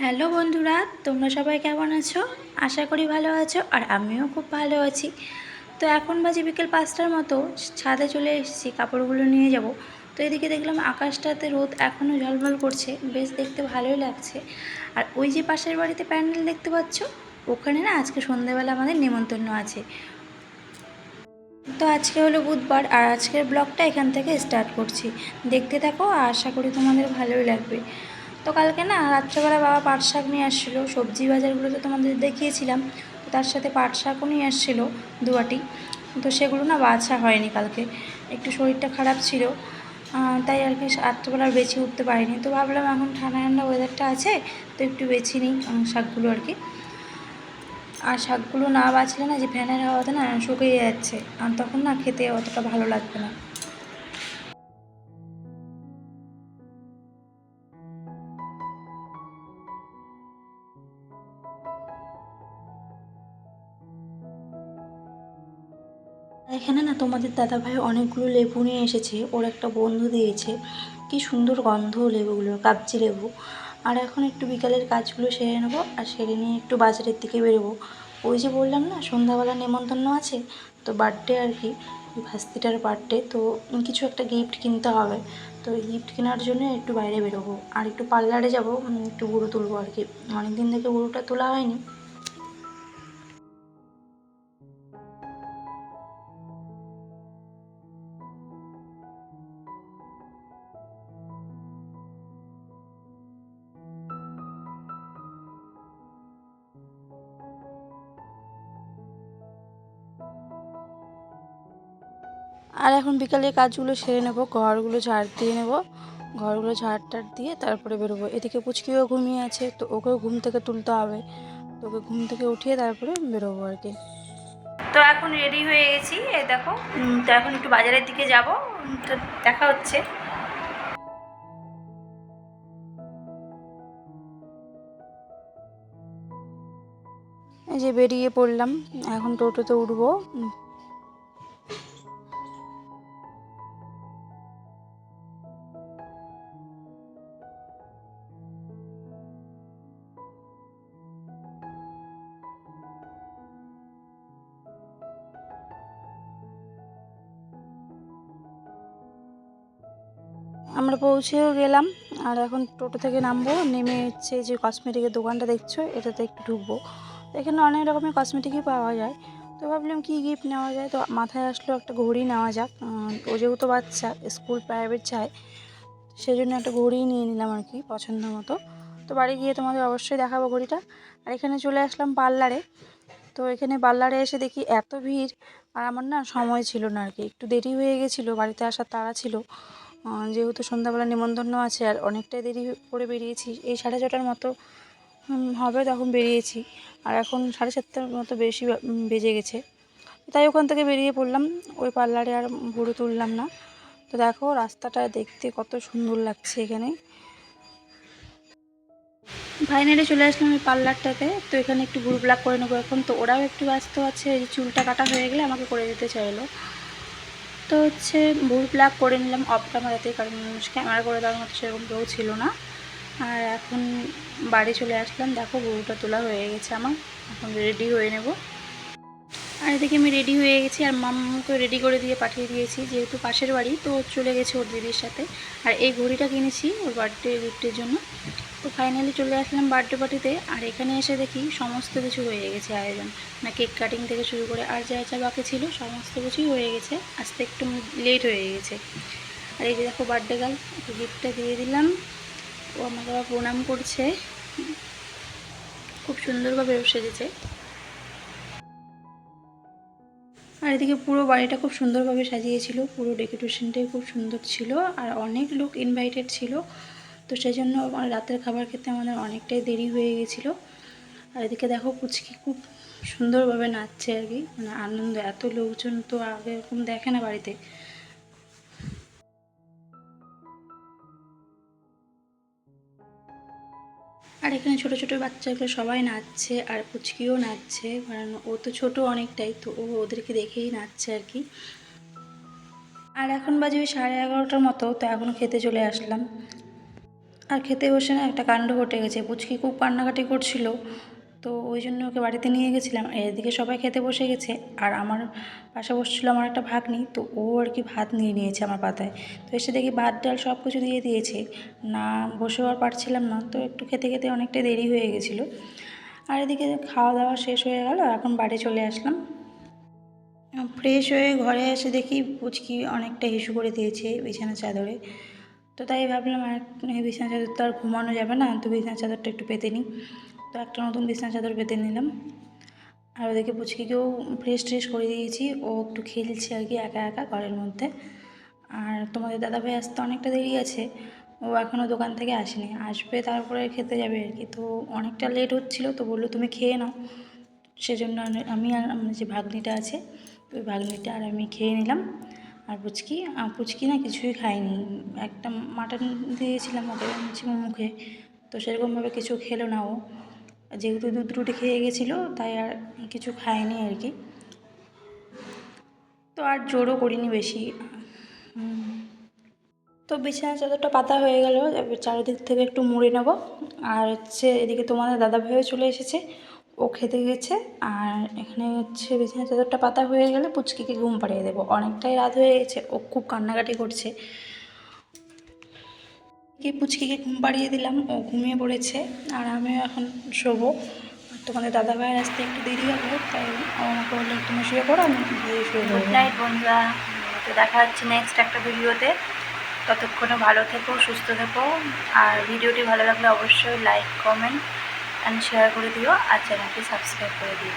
Hello বন্ধুরা, তোমরা সবাই কেমন আছো? আশা করি ভালো আছো আর আমিও খুব ভালো আছি। তো এখন বাজে বিকেল পাঁচটার মতো, ছাদে চলে এসেছি, কাপড়গুলো নিয়ে যাব। তো এদিকে দেখলাম আকাশটাতে রোদ এখনও ঝলমল করছে, বেশ দেখতে ভালোই লাগছে। আর ওই যে পাশের বাড়িতে প্যান্ডেল দেখতে পাচ্ছ, ওখানে না আজকে সন্ধ্যেবেলা আমাদের নেমন্তন্ন আছে। তো আজকে হলো বুধবার আর আজকের ব্লগটা এখান থেকে স্টার্ট করছি। দেখতে থাকো আর আশা করি তোমাদের ভালোই লাগবে। তো কালকে না রাত্রেবেলা বাবা পাট শাক নিয়ে আসছিল, সবজি বাজারগুলো তো তোমাদের দেখিয়েছিলাম তার সাথে পাট শাকও নিয়ে আসছিল দুয়াটি তো সেগুলো না বাছা হয়নি কালকে, একটু শরীরটা খারাপ ছিল তাই আর কি রাত্রেবেলা বেছে উঠতে পারিনি, তো ভাবলাম এখন ঠান্ডা ঠান্ডা ওয়েদারটা আছে, তো একটু বেছে নিই শাকগুলো আর কি, আর শাকগুলো না বাছলে না যে ফ্যানের হাওয়াতে না শুকিয়ে যাচ্ছে, আর তখন না খেতে অতটা ভালো লাগবে না। এখানে না তোমাদের দাদাভাই অনেকগুলো লেবু নিয়ে এসেছে, ওর একটা বন্ধু দিয়েছে। কি সুন্দর গন্ধ লেবুগুলো কাবজি লেবু। আর এখন একটু বিকালের কাজগুলো সেরে নেব, আর সেরে নিয়ে একটু বাজারের দিকে বেরোবো। ওই যে বললাম না, সন্ধ্যাবেলা নেমন্তন্ন আছে, তো বার্থডে আর কি, ভাস্তিটার বার্থডে তো কিছু একটা গিফট কিনতে হবে। তো গিফট কেনার জন্য একটু বাইরে বেরোবো। আর একটু পার্লারে যাব একটু গুঁড়ো তুলবো আর কি। অনেক দিন থেকে বুড়োটা তোলা হয়নি। আর এখন বিকালে কাজগুলো সেরে নেব ঘরগুলো ঝাড় দিয়ে নেব। ঘরগুলো ঝাড় টাড় দিয়ে তারপরে বেরোবো। এদিকে পুচকিও ঘুমিয়ে আছে তো ওকেও ঘুম থেকে তুলতে হবে। তো ওকে ঘুম থেকে উঠিয়ে তারপরে বেরোবো আর কি। তো এখন রেডি হয়ে গেছি এ দেখো। তো এখন একটু বাজারের দিকে যাব তো দেখা হচ্ছে। এই যে বেরিয়ে পড়লাম এখন টোটোতে উঠবো আমরা পৌঁছেও গেলাম, আর এখন টোটো থেকে নামবো। নেমে হচ্ছে যে কসমেটিকের দোকানটা দেখছ, এটাতে একটু ঢুকবো। এখানে অনেক রকমের কসমেটিকই পাওয়া যায়। তো ভাবলাম কী গিফট নেওয়া যায়? তো মাথায় আসলো একটা ঘড়ি নেওয়া যাক। ও যেহেতু বাচ্চা স্কুল প্রাইভেট যায় সেই জন্য একটা ঘড়ি নিয়ে নিলাম আর কি, পছন্দ মতো। তো বাড়ি গিয়ে তোমাদের অবশ্যই দেখাবো ঘড়িটা। আর এখানে চলে আসলাম পার্লারে। তো এখানে পার্লারে এসে দেখি এত ভিড়, আর আমার না সময় ছিল না আর কি। একটু দেরি হয়ে গেছিল, বাড়িতে আসার তাড়া ছিল। যেহেতু সন্ধ্যাবেলা নেমন্তন্ন আছে আর অনেকটাই দেরি করে বেরিয়েছি, এই সাড়ে ছটার মতো হবে তখন বেরিয়েছি। আর এখন সাড়ে সাতটার মতো বেশি বেজে গেছে। তাই ওখান থেকে বেরিয়ে পড়লাম, ওই পার্লারে আর ভুড়ো তুললাম না। তো দেখো রাস্তাটা দেখতে কত সুন্দর লাগছে এখানে। ফাইনালি চলে আসলাম ওই পার্লারটাতে। তো এখানে একটু ভুল ব্লাক করে নেব এখন। তো ওরাও একটু ব্যস্ত আছে, এই চুলটা কাটা হয়ে গেলে আমাকে করে দিতে চাইলো। তো হচ্ছে ভুল প্লাগ করে নিলাম অফ ক্যামেরাতে কারণ ক্যামেরা করে দেওয়ার মতো সেরকম কেউ ছিল না। আর এখন বাড়ি চলে আসলাম, দেখো গরুটা তোলা হয়ে গেছে আমার, এখন রেডি হয়ে নেব। আর এদিকে আমি রেডি হয়ে গেছি, আর মাম্মাকে রেডি করে দিয়ে পাঠিয়ে দিয়েছি, যেহেতু পাশের বাড়ি, তো চলে গেছে ওর দিদির সাথে। আর এই ঘড়িটা কিনেছি ওর বার্থডে গিফটের জন্য। তো ফাইনালি চলে আসলাম বার্থডে পার্টিতে আর এখানে এসে দেখি সমস্ত কিছু হয়ে গেছে আয়োজন। না কেক কাটিং থেকে শুরু করে আর যা যা বাকি ছিল সমস্ত কিছুই হয়ে গেছে। আসতে একটু লেট হয়ে গেছে। আর এই যে দেখো বার্থডে গার্ল গিফটটা দিয়ে দিলাম। ও আমাকে আবার প্রণাম করছে। খুব সুন্দরভাবে সেজেছে। আর এদিকে পুরো বাড়িটা খুব সুন্দরভাবে সাজিয়েছিল। পুরো ডেকোরেশনটাই খুব সুন্দর ছিল। আর অনেক লোক ইনভাইটেড ছিল। তো সেই জন্য রাতের খাবার খেতে আমাদের অনেকটাই দেরি হয়ে গেছিল। আর এদিকে দেখো পুচকি খুব সুন্দরভাবে নাচছে আর কি মানে আনন্দ, এত লোকজন তো আগে এরকম দেখে না বাড়িতে। আর এখানে ছোট ছোট বাচ্চাগুলো সবাই নাচছে আর পুচকিও নাচছে, কারণ ও তো ছোট অনেকটাই, তো ও ওদেরকে দেখেই নাচছে আর কি। আর এখন বাজে ওই সাড়ে এগারোটার মতো, তো এখন খেতে চলে আসলাম। আর খেতে বসে না একটা কাণ্ড ঘটে গেছে। পুচকি খুব কান্নাকাটি করছিল। তো ওই জন্য ওকে বাড়িতে নিয়ে গেছিলাম। এদিকে সবাই খেতে বসে গেছে। আর আমার পাশে বসছিল আমার একটা ভাগ্নি। তো ও আর কি ভাত নিয়ে নিয়েছে আমার পাতায়। তো এসে দেখি ভাত, ডাল সব কিছু দিয়ে দিয়েছে। না বসেও আর পারছিলাম না। তো একটু খেতে খেতে অনেকটা দেরি হয়ে গেছিল। আর এদিকে খাওয়া দাওয়া শেষ হয়ে গেল। এখন বাড়ি চলে আসলাম। ফ্রেশ হয়ে ঘরে এসে দেখি পুচকি অনেকটা হিসু করে দিয়েছে বিছানা চাদরে। তো তাই ভাবলাম আর বিছানা চাদর তো আর ঘুমানো যাবে না, তো বিছানা চাদরটা একটু পেতে নিই। তো একটা নতুন বিছানা চাদর পেতে নিলাম। আর ওদেরকে পুচকিকেও ফ্রেশ ট্রেশ করে দিয়েছি, ও একটু খেলছে আর কি একা একা ঘরের মধ্যে। আর তোমাদের দাদাভাই আসতে অনেকটা দেরি আছে, ও এখনও দোকান থেকে আসেনি, আসবে তারপরে খেতে যাবে আর কি। তো অনেকটা লেট হচ্ছিল, তো বলল তুমি খেয়ে নাও। সেজন্য আমি আর আমার যে ভাগ্নিটা আছে, ওই ভাগ্নিটা আর আমি খেয়ে নিলাম। আর পুচকি? আহ, পুচকি না কিছুই খায়নি। একটা মাটন দিয়েছিলাম ওকে মুখে। তো সেরকমভাবে কিছু খেলো না ও। যেহেতু দুধ রুটি খেয়ে গেছিল তাই আর কিছু খায়নি আর কি। তো আর জোরও করিনি বেশি। তো বিছানা চাদরটা পাতা হয়ে গেল চারিদিক থেকে একটু মুড়ে নেব। আর হচ্ছে এদিকে তোমাদের দাদা ভাইও চলে এসেছে। ও খেতে গেছে। আর এখানে হচ্ছে বিছানা চাদরটা পাতা হয়ে গেলে পুচকিকে ঘুম পাড়িয়ে দেবো। অনেকটাই রাত হয়ে গেছে, ও খুব কান্নাকাটি করছে। কি পুচকিকে ঘুম পাড়িয়ে দিলাম, ও ঘুমিয়ে পড়েছে। আর আমিও এখন শোবো। তোমাদের দাদা ভাইয়ের আসতে একটু দেরি হবে, তাই আমাকে বলল তুমি শুয়ে পড়ো, আমি গিয়ে শুয়ে গুড নাইট বন্ধুরা। তো দেখা হচ্ছে নেক্সট একটা ভিডিওতে। ততক্ষণে ভালো থেকো, সুস্থ থেকো। আর ভিডিওটি ভালো লাগলে অবশ্যই লাইক কমেন্ট অ্যান্ড শেয়ার করে দিও আর চ্যানেলটি সাবস্ক্রাইব করে দিও।